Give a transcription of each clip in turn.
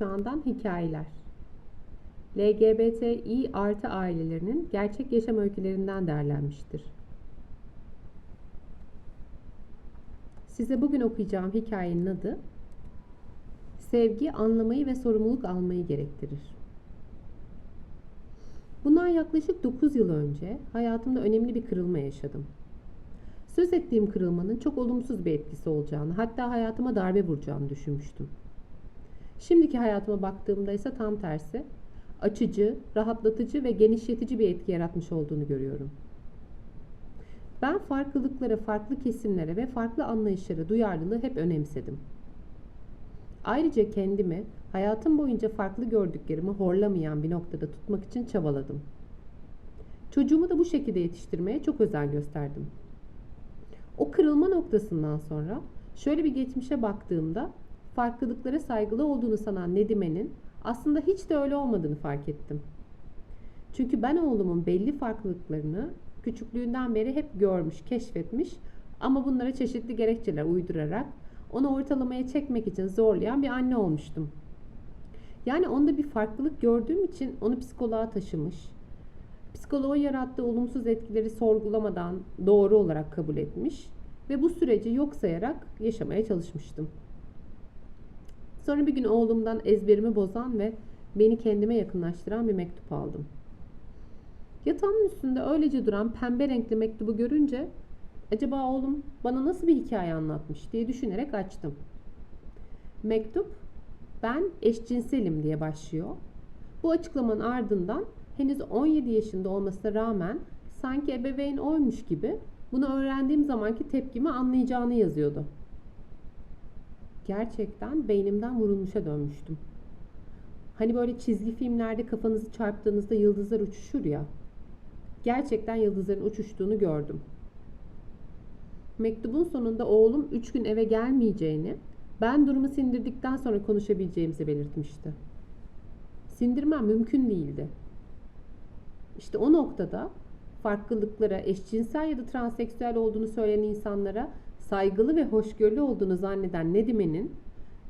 kuşağından hikayeler. LGBTİ artı ailelerinin gerçek yaşam öykülerinden derlenmiştir. Size bugün okuyacağım hikayenin adı Sevgi anlamayı ve sorumluluk almayı gerektirir. Bundan yaklaşık 9 yıl önce hayatımda önemli bir kırılma yaşadım. Söz ettiğim kırılmanın çok olumsuz bir etkisi olacağını, hatta hayatıma darbe vuracağını düşünmüştüm. Şimdiki hayatıma baktığımda ise tam tersi, açıcı, rahatlatıcı ve genişletici bir etki yaratmış olduğunu görüyorum. Ben farklılıklara, farklı kesimlere ve farklı anlayışlara duyarlılığı hep önemsedim. Ayrıca kendimi hayatım boyunca farklı gördüklerimi horlamayan bir noktada tutmak için çabaladım. Çocuğumu da bu şekilde yetiştirmeye çok özen gösterdim. O kırılma noktasından sonra şöyle bir geçmişe baktığımda farklılıklara saygılı olduğunu sanan Nedime'nin aslında hiç de öyle olmadığını fark ettim. Çünkü ben oğlumun belli farklılıklarını küçüklüğünden beri hep görmüş, keşfetmiş ama bunlara çeşitli gerekçeler uydurarak onu ortalamaya çekmek için zorlayan bir anne olmuştum. Yani onda bir farklılık gördüğüm için onu psikoloğa taşımış. Psikoloğun yarattığı olumsuz etkileri sorgulamadan doğru olarak kabul etmiş ve bu süreci yok sayarak yaşamaya çalışmıştım. Sonra bir gün oğlumdan ezberimi bozan ve beni kendime yakınlaştıran bir mektup aldım. Yatağımın üstünde öylece duran pembe renkli mektubu görünce acaba oğlum bana nasıl bir hikaye anlatmış diye düşünerek açtım. Mektup ben eşcinselim diye başlıyor. Bu açıklamanın ardından henüz 17 yaşında olmasına rağmen sanki ebeveyn oymuş gibi bunu öğrendiğim zamanki tepkimi anlayacağını yazıyordu. Gerçekten beynimden vurulmuşa dönmüştüm. Hani böyle çizgi filmlerde kafanızı çarptığınızda yıldızlar uçuşur ya. Gerçekten yıldızların uçuştuğunu gördüm. Mektubun sonunda oğlum 3 gün eve gelmeyeceğini, ben durumu sindirdikten sonra konuşabileceğimizi belirtmişti. Sindirmem mümkün değildi. İşte o noktada farklılıklara, eşcinsel ya da transseksüel olduğunu söyleyen insanlara saygılı ve hoşgörülü olduğunu zanneden Nedime'nin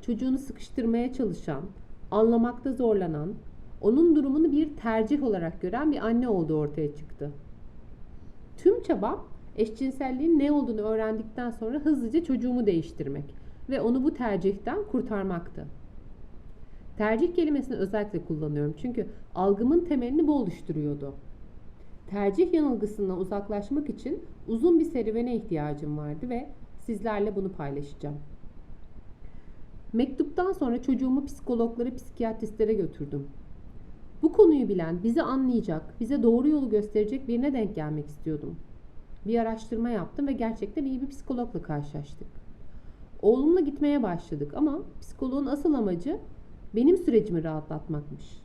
çocuğunu sıkıştırmaya çalışan, anlamakta zorlanan, onun durumunu bir tercih olarak gören bir anne olduğu ortaya çıktı. Tüm çabam eşcinselliğin ne olduğunu öğrendikten sonra hızlıca çocuğumu değiştirmek ve onu bu tercihten kurtarmaktı. Tercih kelimesini özellikle kullanıyorum çünkü algımın temelini bu oluşturuyordu. Tercih yanılgısından uzaklaşmak için uzun bir serüvene ihtiyacım vardı ve sizlerle bunu paylaşacağım. Mektuptan sonra çocuğumu psikologlara, psikiyatristlere götürdüm. Bu konuyu bilen, bizi anlayacak, bize doğru yolu gösterecek birine denk gelmek istiyordum. Bir araştırma yaptım ve gerçekten iyi bir psikologla karşılaştık. Oğlumla gitmeye başladık ama psikoloğun asıl amacı benim sürecimi rahatlatmakmış.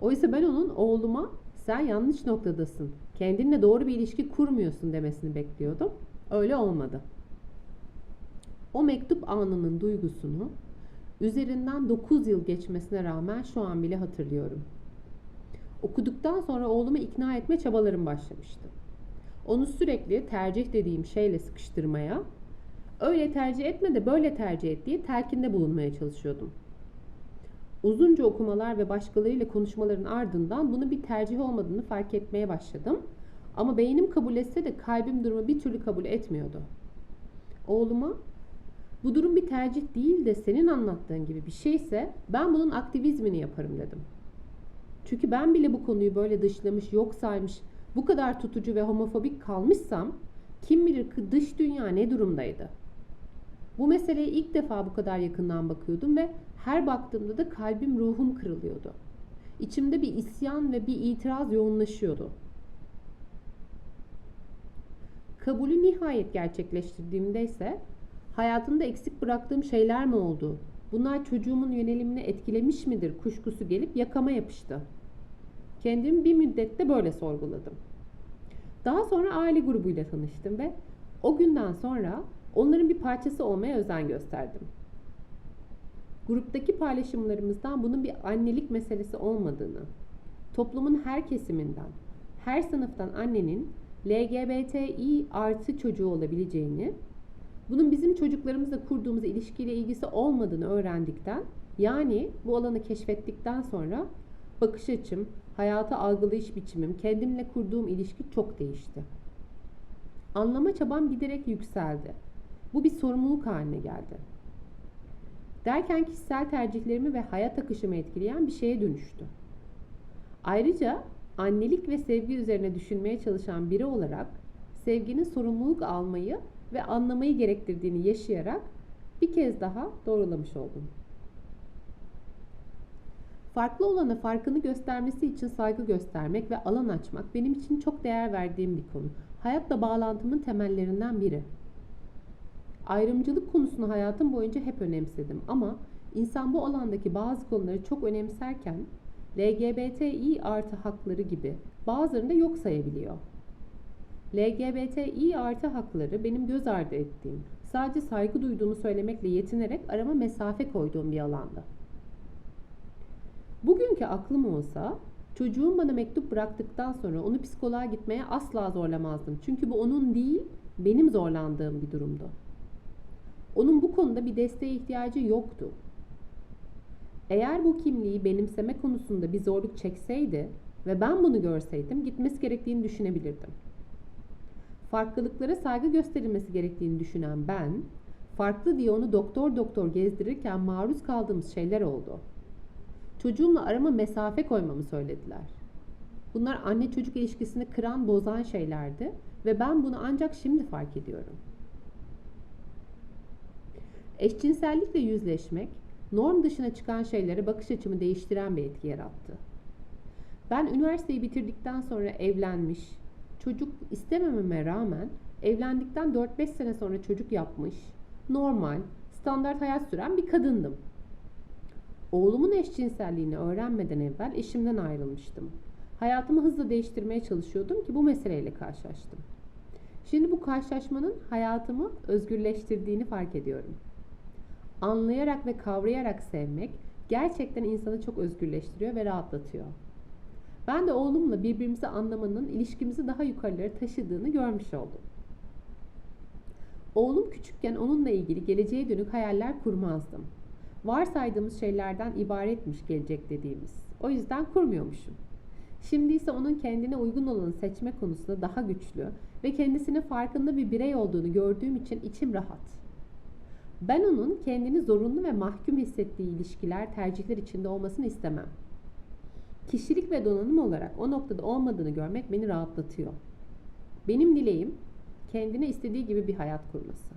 Oysa ben onun oğluma sen yanlış noktadasın, kendinle doğru bir ilişki kurmuyorsun demesini bekliyordum. Öyle olmadı. O mektup anının duygusunu üzerinden 9 yıl geçmesine rağmen şu an bile hatırlıyorum. Okuduktan sonra oğlumu ikna etme çabalarım başlamıştı. Onu sürekli tercih dediğim şeyle sıkıştırmaya, öyle tercih etme de böyle tercih et diye telkinde bulunmaya çalışıyordum. Uzunca okumalar ve başkalarıyla konuşmaların ardından bunu bir tercih olmadığını fark etmeye başladım. Ama beynim kabul etse de kalbim durumu bir türlü kabul etmiyordu. Oğluma bu durum bir tercih değil de senin anlattığın gibi bir şeyse ben bunun aktivizmini yaparım dedim. Çünkü ben bile bu konuyu böyle dışlamış, yok saymış, bu kadar tutucu ve homofobik kalmışsam kim bilir dış dünya ne durumdaydı? Bu meseleye ilk defa bu kadar yakından bakıyordum ve her baktığımda da kalbim ruhum kırılıyordu. İçimde bir isyan ve bir itiraz yoğunlaşıyordu. Kabulü nihayet gerçekleştirdiğimde ise hayatında eksik bıraktığım şeyler mi oldu? Bunlar çocuğumun yönelimini etkilemiş midir kuşkusu gelip yakama yapıştı. Kendimi bir müddette böyle sorguladım. Daha sonra aile grubuyla tanıştım ve o günden sonra onların bir parçası olmaya özen gösterdim. Gruptaki paylaşımlarımızdan bunun bir annelik meselesi olmadığını, toplumun her kesiminden, her sınıftan annenin LGBTİ artı çocuğu olabileceğini, bunun bizim çocuklarımızla kurduğumuz ilişkiyle ilgisi olmadığını öğrendikten Yani bu alanı keşfettikten sonra bakış açım, hayatı algılayış biçimim, kendimle kurduğum ilişki çok değişti. Anlama çabam giderek yükseldi. Bu bir sorumluluk haline geldi. Derken kişisel tercihlerimi ve hayat akışımı etkileyen bir şeye dönüştü. Ayrıca annelik ve sevgi üzerine düşünmeye çalışan biri olarak sevginin sorumluluk almayı ve anlamayı gerektirdiğini yaşayarak bir kez daha doğrulamış oldum. Farklı olana farkını göstermesi için saygı göstermek ve alan açmak benim için çok değer verdiğim bir konu. Hayatla bağlantımın temellerinden biri. Ayrımcılık konusunu hayatım boyunca hep önemsedim ama insan bu alandaki bazı konuları çok önemserken LGBTİ artı hakları gibi bazılarını da yok sayabiliyor. LGBTİ artı hakları benim göz ardı ettiğim, sadece saygı duyduğumu söylemekle yetinerek arama mesafe koyduğum bir alanda. Bugünkü aklım olsa çocuğum bana mektup bıraktıktan sonra onu psikoloğa gitmeye asla zorlamazdım. Çünkü bu onun değil, benim zorlandığım bir durumdu. Onun bu konuda bir desteğe ihtiyacı yoktu. Eğer bu kimliği benimseme konusunda bir zorluk çekseydi ve ben bunu görseydim gitmesi gerektiğini düşünebilirdim. Farklılıklara saygı gösterilmesi gerektiğini düşünen ben, farklı diye onu doktor doktor gezdirirken maruz kaldığımız şeyler oldu. Çocuğumla arama mesafe koymamı söylediler. Bunlar anne çocuk ilişkisini kıran, bozan şeylerdi ve ben bunu ancak şimdi fark ediyorum. Eşcinsellikle yüzleşmek, norm dışına çıkan şeylere bakış açımı değiştiren bir etki yarattı. Ben üniversiteyi bitirdikten sonra evlenmiş, çocuk istemememe rağmen evlendikten 4-5 sene sonra çocuk yapmış, normal, standart hayat süren bir kadındım. Oğlumun eşcinselliğini öğrenmeden evvel eşimden ayrılmıştım. Hayatımı hızla değiştirmeye çalışıyordum ki bu meseleyle karşılaştım. Şimdi bu karşılaşmanın hayatımı özgürleştirdiğini fark ediyorum. Anlayarak ve kavrayarak sevmek gerçekten insanı çok özgürleştiriyor ve rahatlatıyor. Ben de oğlumla birbirimizi anlamanın ilişkimizi daha yukarılara taşıdığını görmüş oldum. Oğlum küçükken onunla ilgili geleceğe dönük hayaller kurmazdım. Varsaydığımız şeylerden ibaretmiş gelecek dediğimiz. O yüzden kurmuyormuşum. Şimdi ise onun kendine uygun olanı seçme konusunda daha güçlü ve kendisinin farkında bir birey olduğunu gördüğüm için içim rahat. Ben onun kendini zorunlu ve mahkum hissettiği ilişkiler, tercihler içinde olmasını istemem. Kişilik ve donanım olarak o noktada olmadığını görmek beni rahatlatıyor. Benim dileğim kendine istediği gibi bir hayat kurması.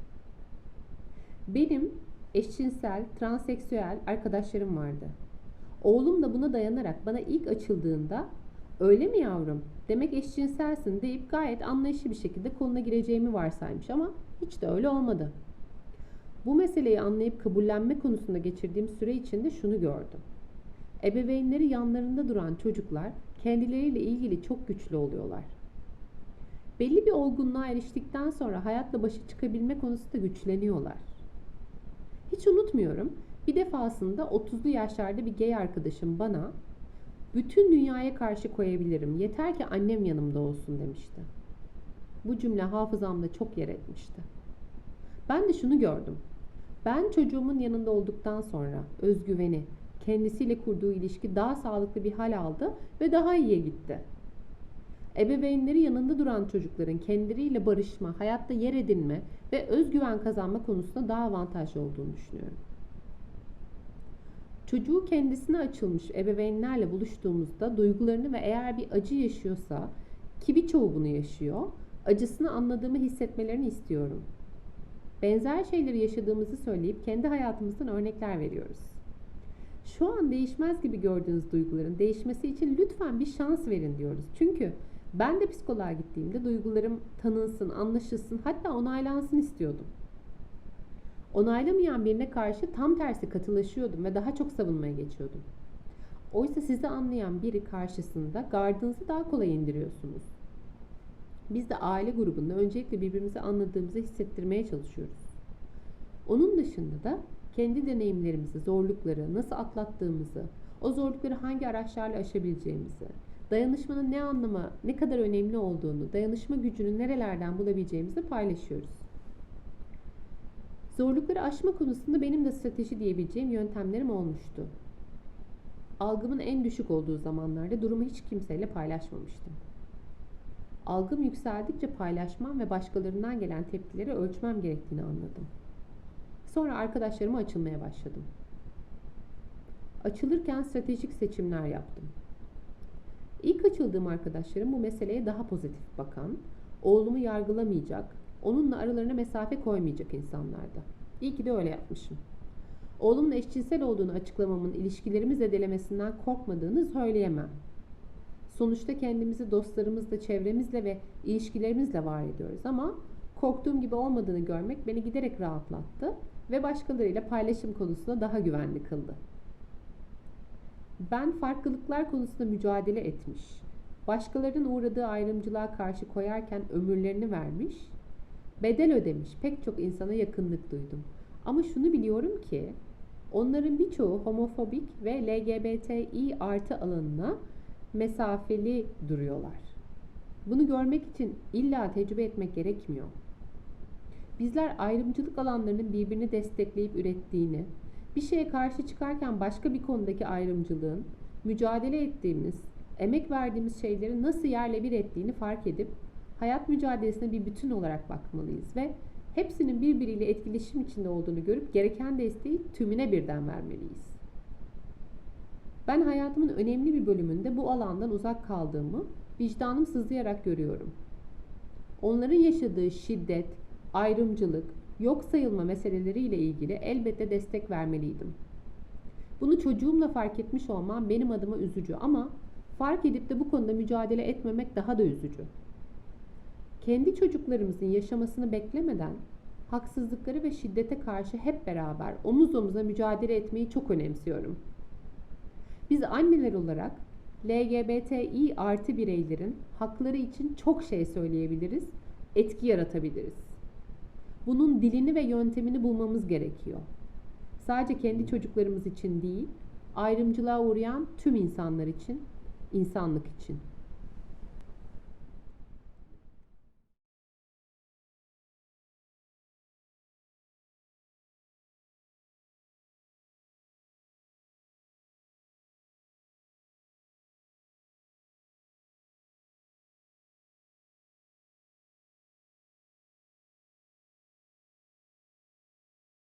Benim eşcinsel, transseksüel arkadaşlarım vardı. Oğlum da buna dayanarak bana ilk açıldığında öyle mi yavrum demek eşcinselsin deyip gayet anlayışlı bir şekilde koluna gireceğimi varsaymış ama hiç de öyle olmadı. Bu meseleyi anlayıp kabullenme konusunda geçirdiğim süre içinde şunu gördüm. Ebeveynleri yanlarında duran çocuklar kendileriyle ilgili çok güçlü oluyorlar. Belli bir olgunluğa eriştikten sonra hayatla başa çıkabilme konusunda güçleniyorlar. Hiç unutmuyorum. Bir defasında 30'lu yaşlarda bir gay arkadaşım bana bütün dünyaya karşı koyabilirim. Yeter ki annem yanımda olsun demişti. Bu cümle hafızamda çok yer etmişti. Ben de şunu gördüm. Ben çocuğumun yanında olduktan sonra özgüveni, kendisiyle kurduğu ilişki daha sağlıklı bir hal aldı ve daha iyiye gitti. Ebeveynleri yanında duran çocukların kendileriyle barışma, hayatta yer edinme ve özgüven kazanma konusunda daha avantajlı olduğunu düşünüyorum. Çocuğu kendisine açılmış ebeveynlerle buluştuğumuzda duygularını ve eğer bir acı yaşıyorsa ki birçoğu bunu yaşıyor, acısını anladığımı hissetmelerini istiyorum. Benzer şeyleri yaşadığımızı söyleyip kendi hayatımızdan örnekler veriyoruz. Şu an değişmez gibi gördüğünüz duyguların değişmesi için lütfen bir şans verin diyoruz. Çünkü ben de psikoloğa gittiğimde duygularım tanınsın, anlaşılsın, hatta onaylansın istiyordum. Onaylamayan birine karşı tam tersi katılaşıyordum ve daha çok savunmaya geçiyordum. Oysa sizi anlayan biri karşısında gardınızı daha kolay indiriyorsunuz. Biz de aile grubunda öncelikle birbirimizi anladığımızı hissettirmeye çalışıyoruz. Onun dışında da kendi deneyimlerimizi, zorlukları nasıl atlattığımızı, o zorlukları hangi araçlarla aşabileceğimizi, dayanışmanın ne anlama, ne kadar önemli olduğunu, dayanışma gücünü nerelerden bulabileceğimizi paylaşıyoruz. Zorlukları aşma konusunda benim de strateji diyebileceğim yöntemlerim olmuştu. Algımın en düşük olduğu zamanlarda durumu hiç kimseyle paylaşmamıştım. Algım yükseldikçe paylaşmam ve başkalarından gelen tepkileri ölçmem gerektiğini anladım. Sonra arkadaşlarıma açılmaya başladım. Açılırken stratejik seçimler yaptım. İlk açıldığım arkadaşlarım bu meseleye daha pozitif bakan, oğlumu yargılamayacak, onunla aralarına mesafe koymayacak insanlardı. İyi ki de öyle yapmışım. Oğlumla eşcinsel olduğunu açıklamamın ilişkilerimi zedelemesinden korkmadığını söyleyemem. Sonuçta kendimizi dostlarımızla, çevremizle ve ilişkilerimizle var ediyoruz ama korktuğum gibi olmadığını görmek beni giderek rahatlattı ve başkalarıyla paylaşım konusunda daha güvenli kıldı. Ben farklılıklar konusunda mücadele etmiş, başkalarının uğradığı ayrımcılığa karşı koyarken ömürlerini vermiş, bedel ödemiş pek çok insana yakınlık duydum. Ama şunu biliyorum ki onların birçoğu homofobik ve LGBTİ artı alanına mesafeli duruyorlar. Bunu görmek için illa tecrübe etmek gerekmiyor. Bizler ayrımcılık alanlarının birbirini destekleyip ürettiğini, bir şeye karşı çıkarken başka bir konudaki ayrımcılığın mücadele ettiğimiz, emek verdiğimiz şeyleri nasıl yerle bir ettiğini fark edip hayat mücadelesine bir bütün olarak bakmalıyız ve hepsinin birbiriyle etkileşim içinde olduğunu görüp gereken desteği tümüne birden vermeliyiz. Ben hayatımın önemli bir bölümünde bu alandan uzak kaldığımı vicdanım sızlayarak görüyorum. Onların yaşadığı şiddet, ayrımcılık, yok sayılma meseleleriyle ilgili elbette destek vermeliydim. Bunu çocuğumla fark etmiş olmam benim adıma üzücü ama fark edip de bu konuda mücadele etmemek daha da üzücü. Kendi çocuklarımızın yaşamasını beklemeden haksızlıkları ve şiddete karşı hep beraber omuz omuza mücadele etmeyi çok önemsiyorum. Biz anneler olarak LGBTİ artı bireylerin hakları için çok şey söyleyebiliriz, etki yaratabiliriz. Bunun dilini ve yöntemini bulmamız gerekiyor. Sadece kendi çocuklarımız için değil, ayrımcılığa uğrayan tüm insanlar için, insanlık için.